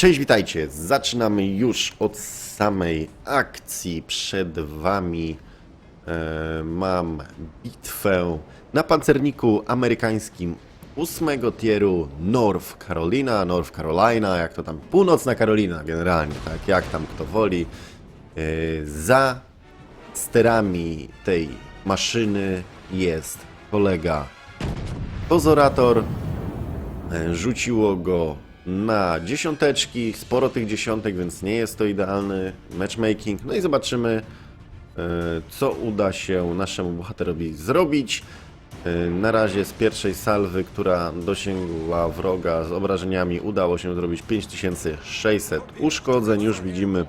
Cześć, witajcie. Zaczynamy już od samej akcji. Przed wami e, mam bitwę na pancerniku amerykańskim ósmego tieru North Carolina, North Carolina, jak to tam, północna Karolina generalnie, tak, jak tam kto woli. E, za sterami tej maszyny jest kolega Pozorator, E, Rzuciło go na dziesiąteczki, sporo tych dziesiątek, więc nie jest to idealny matchmaking. No i zobaczymy, e, co uda się naszemu bohaterowi zrobić. E, Na razie z pierwszej salwy, która dosięgła wroga z obrażeniami, udało się zrobić 5600 uszkodzeń. Już widzimy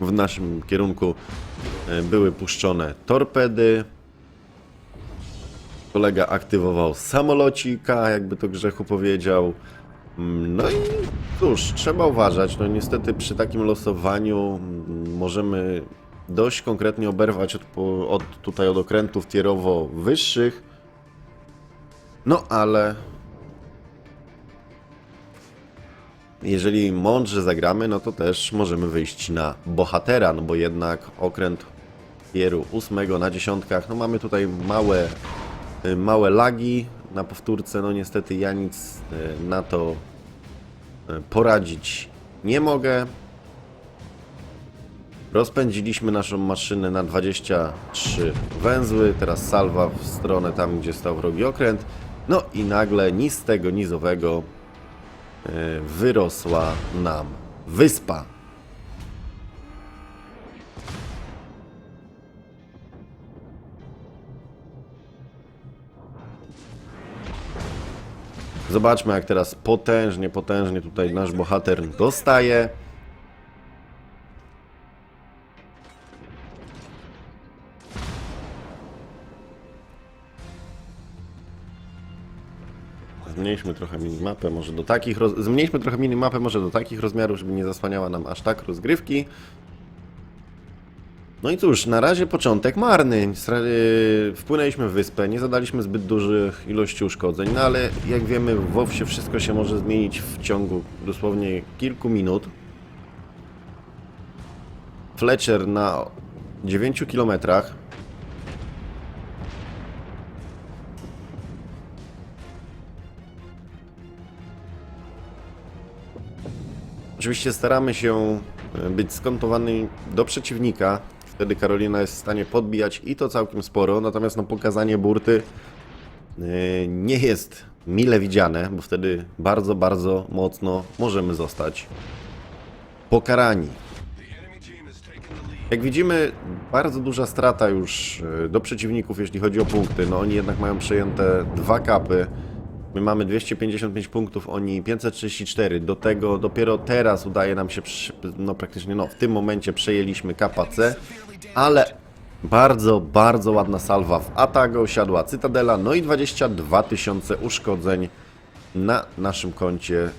w naszym kierunku e, były puszczone torpedy. Kolega aktywował samolocika, jakby to grzechu powiedział. No i cóż, trzeba uważać. No niestety przy takim losowaniu możemy dość konkretnie oberwać od, od tutaj od okrętów tierowo wyższych. No ale jeżeli mądrze zagramy, no to też możemy wyjść na bohatera, no bo jednak okręt tieru ósmego na dziesiątkach, no mamy tutaj małe y, małe lagi na powtórce. No niestety ja nic y, na to y, poradzić nie mogę. Rozpędziliśmy naszą maszynę na 23 węzły. Teraz salwa w stronę tam, gdzie stał wrogi okręt. No i nagle nic z tego nizowego y, wyrosła nam wyspa. Zobaczmy, jak teraz potężnie, potężnie tutaj nasz bohater dostaje. Zmniejszmy trochę minimapę, może do takich roz... Zmniejszmy trochę minimapę, może do takich rozmiarów, żeby nie zasłaniała nam aż tak rozgrywki. No i cóż, na razie początek marny. Yy, Wpłynęliśmy w wyspę, nie zadaliśmy zbyt dużych ilości uszkodzeń, no ale jak wiemy, w WoWsie wszystko się może zmienić w ciągu dosłownie kilku minut. Fletcher na 9 kilometrach. Oczywiście staramy się e, być skontowany do przeciwnika. Wtedy Karolina jest w stanie podbijać i to całkiem sporo. Natomiast no, pokazanie burty e, nie jest mile widziane, bo wtedy bardzo, bardzo mocno możemy zostać pokarani. Jak widzimy, bardzo duża strata już e, do przeciwników, jeśli chodzi o punkty. No oni jednak mają przejęte dwa kapy. My mamy 255 punktów, oni 534. Do tego dopiero teraz udaje nam się, no praktycznie no, w tym momencie przejęliśmy KPC, ale bardzo, bardzo ładna salwa w Atago, siadła Cytadela, no i 22 tysiące uszkodzeń na naszym koncie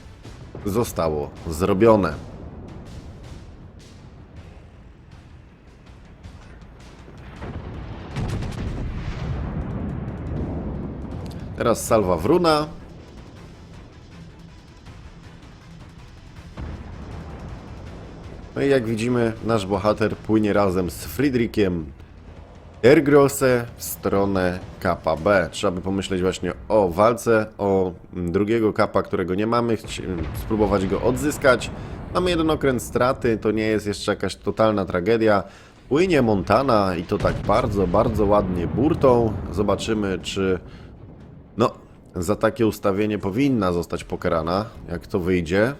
zostało zrobione. Teraz salwa Wruna. No i jak widzimy, nasz bohater płynie razem z Friedrichem Ergrosse w stronę kapa B. Trzeba by pomyśleć właśnie o walce, o drugiego kapa, którego nie mamy, spróbować go odzyskać. Mamy jeden okręt straty, to nie jest jeszcze jakaś totalna tragedia. Płynie Montana i to tak bardzo, bardzo ładnie burtą. Zobaczymy, czy no, za takie ustawienie powinna zostać pokarana. Jak to wyjdzie?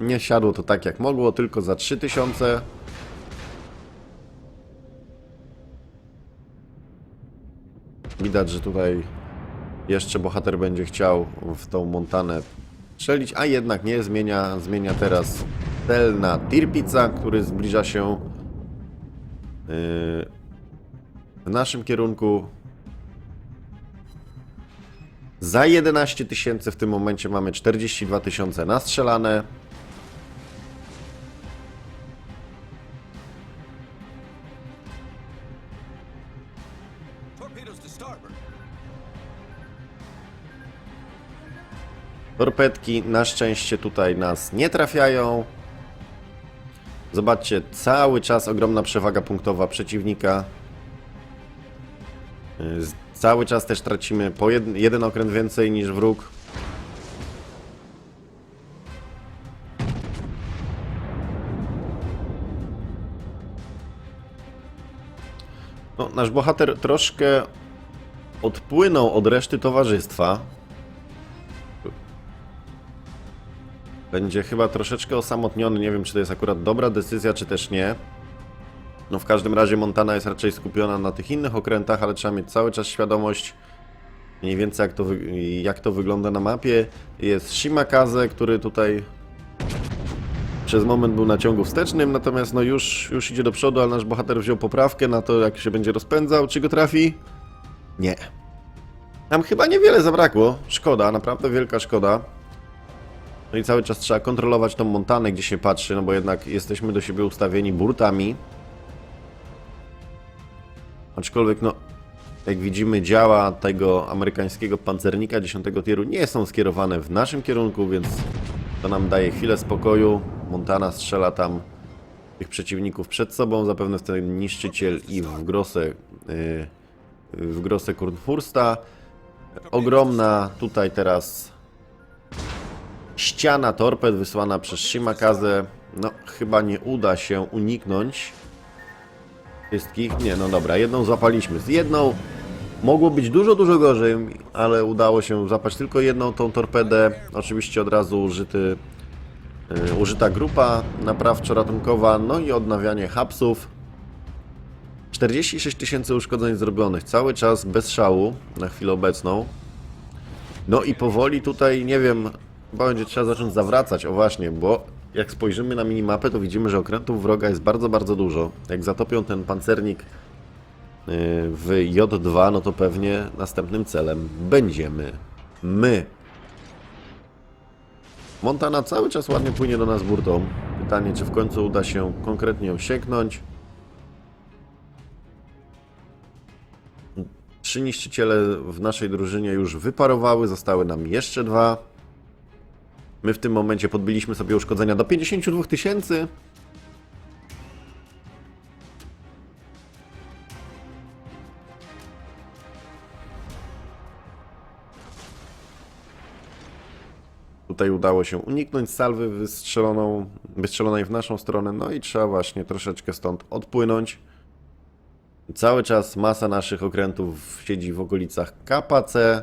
Nie siadło to tak jak mogło, tylko za 3000. Widać, że tutaj jeszcze bohater będzie chciał w tą Montanę strzelić, a jednak nie, zmienia, zmienia teraz cel na Tirpica, który zbliża się w naszym kierunku za 11 tysięcy w tym momencie mamy 42 tysiące nastrzelane. Torpedki na szczęście tutaj nas nie trafiają. Zobaczcie, cały czas ogromna przewaga punktowa przeciwnika. Y, Cały czas też tracimy po jed, jeden okręt więcej niż wróg. No, nasz bohater troszkę odpłynął od reszty towarzystwa. Będzie chyba troszeczkę osamotniony. Nie wiem, czy to jest akurat dobra decyzja, czy też nie. No w każdym razie Montana jest raczej skupiona na tych innych okrętach, ale trzeba mieć cały czas świadomość mniej więcej jak to, jak to wygląda na mapie. Jest Shimakaze, który tutaj przez moment był na ciągu wstecznym, natomiast no już, już idzie do przodu, ale nasz bohater wziął poprawkę na to, jak się będzie rozpędzał. Czy go trafi? Nie. Nam chyba niewiele zabrakło. Szkoda, naprawdę wielka szkoda. No i cały czas trzeba kontrolować tą Montanę, gdzie się patrzy, no bo jednak jesteśmy do siebie ustawieni burtami. Aczkolwiek, no, jak widzimy, działa tego amerykańskiego pancernika 10 tieru nie są skierowane w naszym kierunku, więc to nam daje chwilę spokoju. Montana strzela tam tych przeciwników przed sobą, zapewne w ten niszczyciel i w grosę, yy, w grosę Kurnfursta. Ogromna tutaj teraz ściana torped wysłana przez Shimakaze. No, chyba nie uda się uniknąć wszystkich. Nie, no dobra, jedną złapaliśmy. Z jedną mogło być dużo, dużo gorzej, ale udało się złapać tylko jedną tą torpedę. Oczywiście od razu użyty, y, użyta grupa naprawczo-ratunkowa, no i odnawianie hapsów. 46 tysięcy uszkodzeń zrobionych, cały czas bez szału na chwilę obecną. No i powoli tutaj, nie wiem, będzie trzeba zacząć zawracać, o właśnie, bo jak spojrzymy na minimapę, to widzimy, że okrętów wroga jest bardzo, bardzo dużo. Jak zatopią ten pancernik yy, w J2, no to pewnie następnym celem będziemy my. Montana cały czas ładnie płynie do nas burtą. Pytanie, czy w końcu uda się konkretnie ją sieknąć. Trzy niszczyciele w naszej drużynie już wyparowały, zostały nam jeszcze dwa. My w tym momencie podbiliśmy sobie uszkodzenia do 52 tysięcy. Tutaj udało się uniknąć salwy wystrzeloną, wystrzelonej w naszą stronę, no i trzeba właśnie troszeczkę stąd odpłynąć. Cały czas masa naszych okrętów siedzi w okolicach KPC.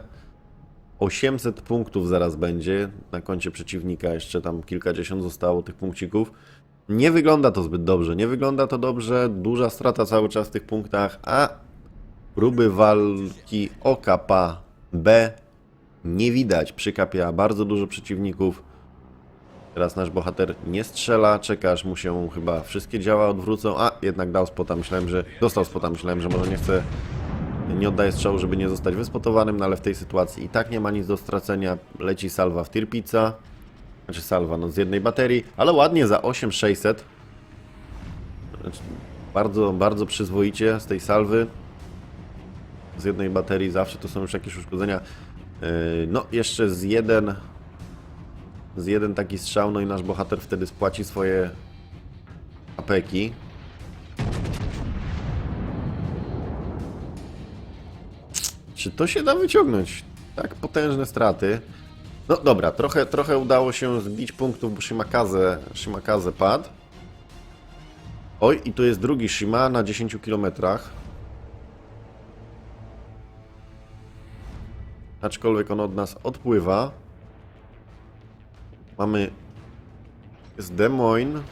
800 punktów zaraz będzie na koncie przeciwnika, jeszcze tam kilkadziesiąt zostało tych punkcików. Nie wygląda to zbyt dobrze, nie wygląda to dobrze, duża strata cały czas w tych punktach, a próby walki o kapa B nie widać. Przy kapie A bardzo dużo przeciwników. Teraz nasz bohater nie strzela, czeka aż mu się chyba wszystkie działa odwrócą, a jednak dał spota, myślałem, że dostał spota, myślałem, że może nie chce nie oddaje strzału, żeby nie zostać wyspotowanym, no ale w tej sytuacji i tak nie ma nic do stracenia. Leci salwa w Tirpica. Znaczy salwa no z jednej baterii, ale ładnie za 8600. Znaczy, bardzo, bardzo przyzwoicie z tej salwy. Z jednej baterii zawsze to są już jakieś uszkodzenia. Yy, No, jeszcze z jeden z jeden taki strzał, no i nasz bohater wtedy spłaci swoje apeki. Czy to się da wyciągnąć? Tak potężne straty. No dobra, trochę, trochę udało się zbić punktów, bo Shimakaze, Shimakaze padł. Oj, i tu jest drugi Shima na 10 km. Aczkolwiek on od nas odpływa. Mamy z Des Moines.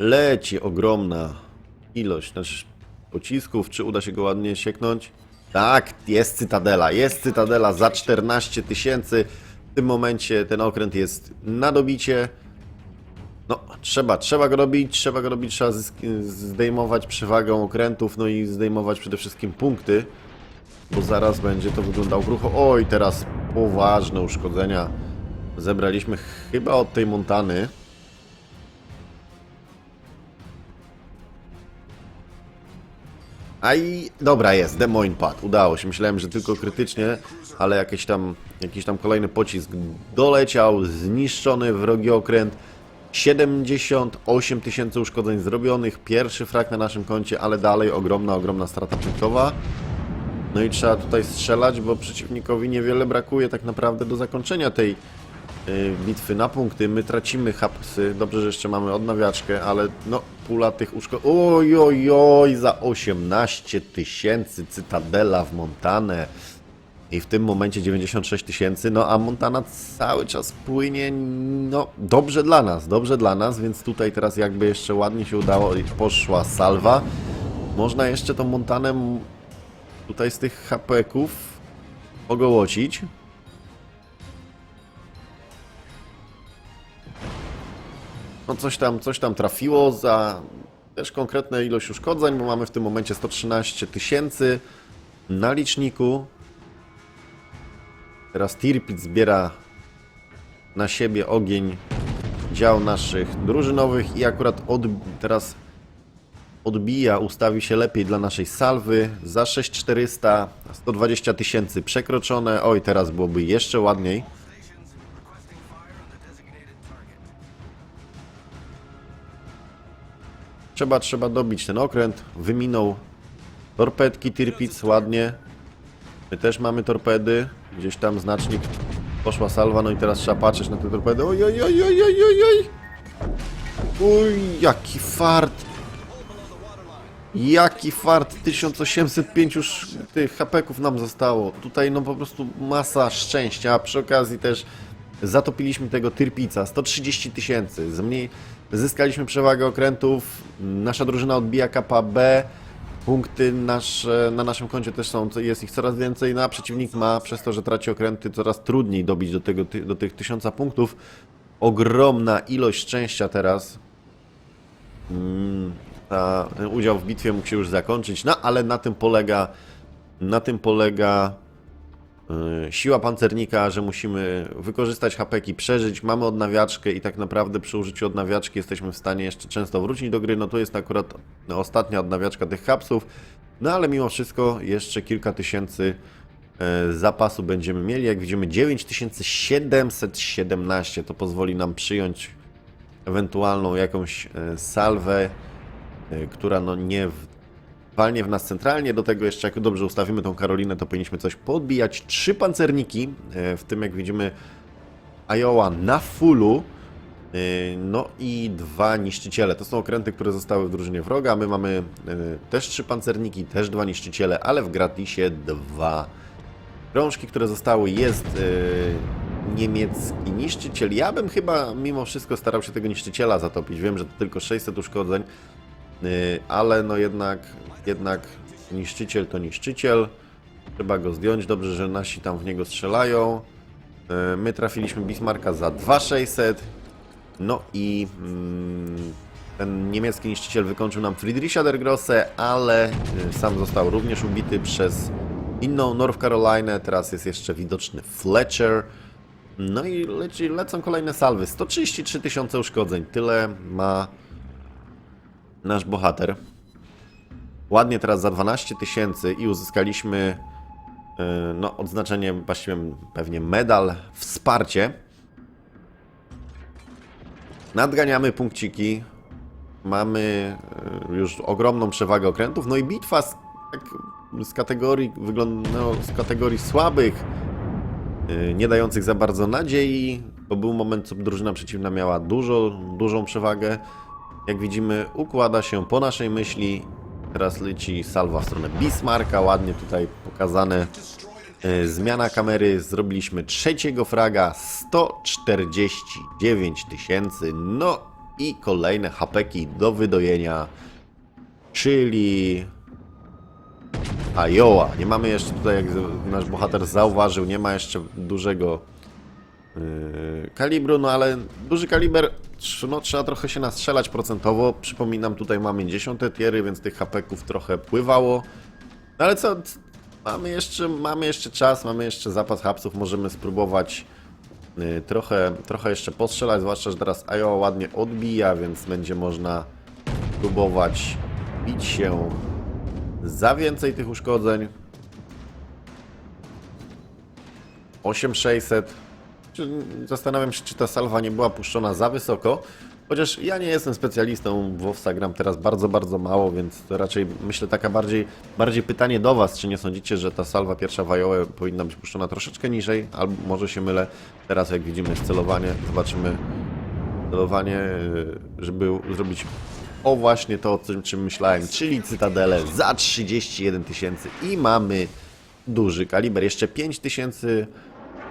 Leci ogromna ilość znaczy pocisków. Czy uda się go ładnie sieknąć? Tak, jest Cytadela. Jest Cytadela za 14 tysięcy. W tym momencie ten okręt jest na dobicie. No, trzeba, trzeba go robić, trzeba go robić, trzeba zdejmować przewagę okrętów, no i zdejmować przede wszystkim punkty, bo zaraz będzie to wyglądało krucho. Oj, teraz poważne uszkodzenia zebraliśmy chyba od tej Montany. A i dobra jest, Des Moines padł, udało się. Myślałem, że tylko krytycznie, ale jakiś tam, jakiś tam kolejny pocisk doleciał, zniszczony wrogi okręt. 78 tysięcy uszkodzeń zrobionych, pierwszy frak na naszym koncie, ale dalej ogromna, ogromna strata punktowa. No i trzeba tutaj strzelać, bo przeciwnikowi niewiele brakuje tak naprawdę do zakończenia tej bitwy na punkty. My tracimy hapsy, dobrze, że jeszcze mamy odnawiaczkę, ale no pula tych uszkodzeń... Oj, oj, oj, za 18 tysięcy Cytadela w Montanę. I w tym momencie 96 tysięcy, no a Montana cały czas płynie, no dobrze dla nas, dobrze dla nas, więc tutaj teraz jakby jeszcze ładnie się udało poszła salwa. Można jeszcze tą Montanę tutaj z tych hapeków ogołocić. No coś tam, coś tam trafiło za też konkretna ilość uszkodzeń, bo mamy w tym momencie 113 tysięcy na liczniku. Teraz Tirpit zbiera na siebie ogień dział naszych drużynowych i akurat od, teraz odbija, ustawi się lepiej dla naszej salwy. Za 6400, 120 tysięcy przekroczone. Oj, teraz byłoby jeszcze ładniej. Trzeba, trzeba dobić ten okręt. Wyminął torpedki Tirpic, ładnie. My też mamy torpedy. Gdzieś tam znacznik poszła salwa, no i teraz trzeba patrzeć na te torpedy. Oj, oj, oj, oj, oj, oj, oj. Uj, jaki fart. Jaki fart. 1805 już tych hapeków nam zostało. Tutaj no po prostu masa szczęścia. A przy okazji też zatopiliśmy tego Tyrpica. 130 tysięcy. Zmniej... Zyskaliśmy przewagę okrętów. Nasza drużyna odbija KPB. Punkty nasze, na naszym koncie też są, jest ich coraz więcej, no a przeciwnik ma przez to, że traci okręty, coraz trudniej dobić do, tego, do tych tysiąca punktów. Ogromna ilość szczęścia teraz. Mm, ta, ten udział w bitwie mógł się już zakończyć, no ale na tym polega, na tym polega siła pancernika, że musimy wykorzystać hapeki, przeżyć, mamy odnawiaczkę i tak naprawdę przy użyciu odnawiaczki jesteśmy w stanie jeszcze często wrócić do gry. No to jest akurat ostatnia odnawiaczka tych hapsów, no ale mimo wszystko jeszcze kilka tysięcy e, zapasu będziemy mieli. Jak widzimy 9717 to pozwoli nam przyjąć ewentualną jakąś e, salwę, e, która no nie w, walnie w nas centralnie. Do tego jeszcze, jak dobrze ustawimy tą Karolinę, to powinniśmy coś podbijać. Trzy pancerniki, e, w tym jak widzimy Iowa na fullu. e, No i dwa niszczyciele. To są okręty, które zostały w drużynie wroga. My mamy e, też trzy pancerniki, też dwa niszczyciele, ale w gratisie dwa krążki, które zostały. Jest niemiecki niszczyciel. Ja bym chyba mimo wszystko starał się tego niszczyciela zatopić. Wiem, że to tylko 600 uszkodzeń, ale no jednak, jednak niszczyciel to niszczyciel. Trzeba go zdjąć. Dobrze, że nasi tam w niego strzelają. E, My trafiliśmy Bismarcka za 2600. No i mm, ten niemiecki niszczyciel wykończył nam Friedricha der Grosse, ale y, sam został również ubity przez inną North Carolinę. Teraz jest jeszcze widoczny Fletcher. No i leci, lecą kolejne salwy. 133 tysiące uszkodzeń. Tyle ma nasz bohater. Ładnie teraz za 12 tysięcy i uzyskaliśmy y, no, odznaczenie, właściwie pewnie medal, wsparcie. Nadganiamy punkciki. Mamy e, już ogromną przewagę okrętów. No i bitwa z, tak, z kategorii wygląda, no, z kategorii słabych, e, nie dających za bardzo nadziei. To był moment, co drużyna przeciwna miała dużo, dużą przewagę. Jak widzimy, układa się po naszej myśli. Teraz leci salwa w stronę Bismarcka. Ładnie tutaj pokazane E, Zmiana kamery, zrobiliśmy trzeciego fraga, 149 tysięcy, no i kolejne hapeki do wydojenia, czyli Iowa. Nie mamy jeszcze tutaj, jak nasz bohater zauważył, nie ma jeszcze dużego yy, kalibru, no ale duży kaliber, no trzeba trochę się nastrzelać procentowo. Przypominam, tutaj mamy 10 tiery, więc tych hapeków trochę pływało. No ale co, mamy jeszcze, mamy jeszcze czas, mamy jeszcze zapas hapsów, możemy spróbować y, trochę, trochę jeszcze postrzelać, zwłaszcza, że teraz Iowa ładnie odbija, więc będzie można próbować bić się za więcej tych uszkodzeń. 8600. Czy- Zastanawiam się, czy ta salwa nie była puszczona za wysoko. Chociaż ja nie jestem specjalistą w WoWsa, gram teraz bardzo, bardzo mało, więc to raczej myślę taka bardziej, bardziej pytanie do Was, czy nie sądzicie, że ta salwa pierwsza w Iowa powinna być puszczona troszeczkę niżej, albo może się mylę. Teraz jak widzimy celowanie, zobaczymy celowanie, yy, żeby zrobić o właśnie to, o czym myślałem, czyli Cytadelę za 31 tysięcy i mamy duży kaliber, jeszcze 5 tysięcy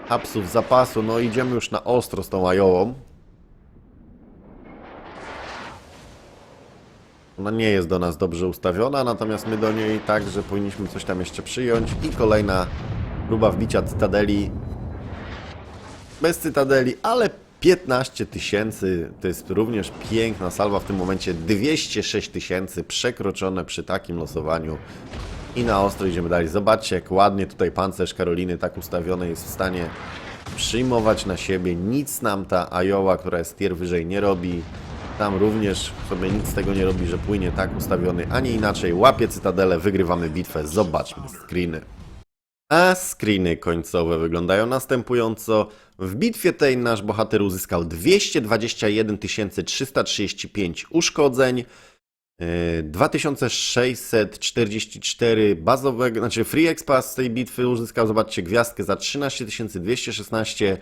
hapsów zapasu, no idziemy już na ostro z tą Iową. Ona nie jest do nas dobrze ustawiona, natomiast my do niej tak, że powinniśmy coś tam jeszcze przyjąć. I kolejna próba wbicia Cytadeli. Bez Cytadeli, ale 15 tysięcy to jest również piękna salwa w tym momencie. 206 tysięcy przekroczone przy takim losowaniu. I na ostro idziemy dalej. Zobaczcie, jak ładnie tutaj pancerz Karoliny tak ustawiony jest w stanie przyjmować na siebie. Nic nam ta Iowa, która jest tier wyżej, nie robi. Tam również sobie nic z tego nie robi, że płynie tak ustawiony, a nie inaczej. Łapie cytadelę, wygrywamy bitwę. Zobaczmy screeny. A screeny końcowe wyglądają następująco. W bitwie tej nasz bohater uzyskał 221 335 uszkodzeń, 2644 bazowego, znaczy free expa z tej bitwy uzyskał, zobaczcie, gwiazdkę za 13 216,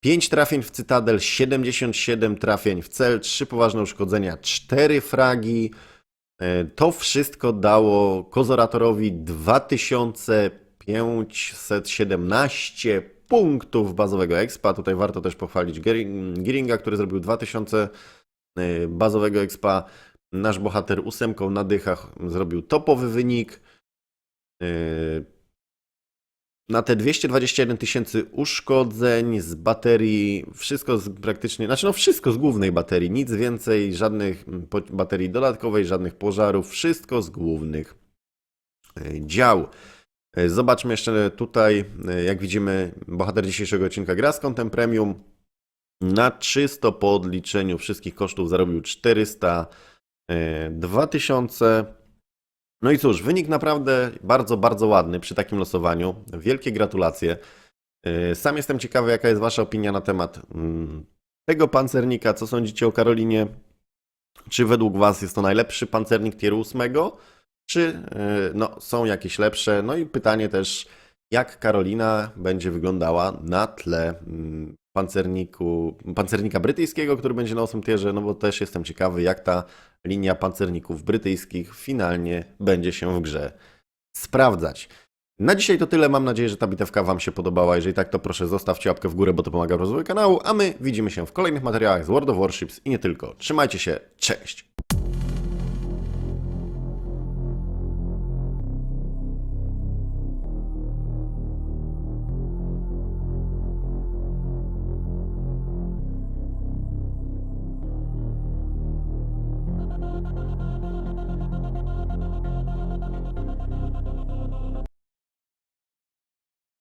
5 trafień w Cytadel, 77 trafień w cel, 3 poważne uszkodzenia, 4 fragi. E, To wszystko dało Kozoratorowi 2517 punktów bazowego expa. Tutaj warto też pochwalić Giringa, który zrobił 2000 e, bazowego expa. Nasz bohater ósemką na dychach zrobił topowy wynik. E, Na te 221 tysięcy uszkodzeń z baterii, wszystko z praktycznie, znaczy no wszystko z głównej baterii, nic więcej, żadnych mm, baterii dodatkowej, żadnych pożarów, wszystko z głównych e, dział. E, Zobaczmy jeszcze tutaj, jak widzimy, bohater dzisiejszego odcinka gra z kontem premium. Na czysto po odliczeniu wszystkich kosztów zarobił 400 e, 2000. No i cóż, wynik naprawdę bardzo, bardzo ładny przy takim losowaniu. Wielkie gratulacje. Yy, Sam jestem ciekawy, jaka jest Wasza opinia na temat mm, tego pancernika. Co sądzicie o Karolinie? Czy według Was jest to najlepszy pancernik tier 8? Czy yy, no, są jakieś lepsze? No i pytanie też, jak Karolina będzie wyglądała na tle mm, pancerniku, pancernika brytyjskiego, który będzie na 8 tierze, no bo też jestem ciekawy, jak ta linia pancerników brytyjskich finalnie będzie się w grze sprawdzać. Na dzisiaj to tyle. Mam nadzieję, że ta bitewka Wam się podobała. Jeżeli tak, to proszę zostawcie łapkę w górę, bo to pomaga w rozwoju kanału. A my widzimy się w kolejnych materiałach z World of Warships i nie tylko. Trzymajcie się, cześć!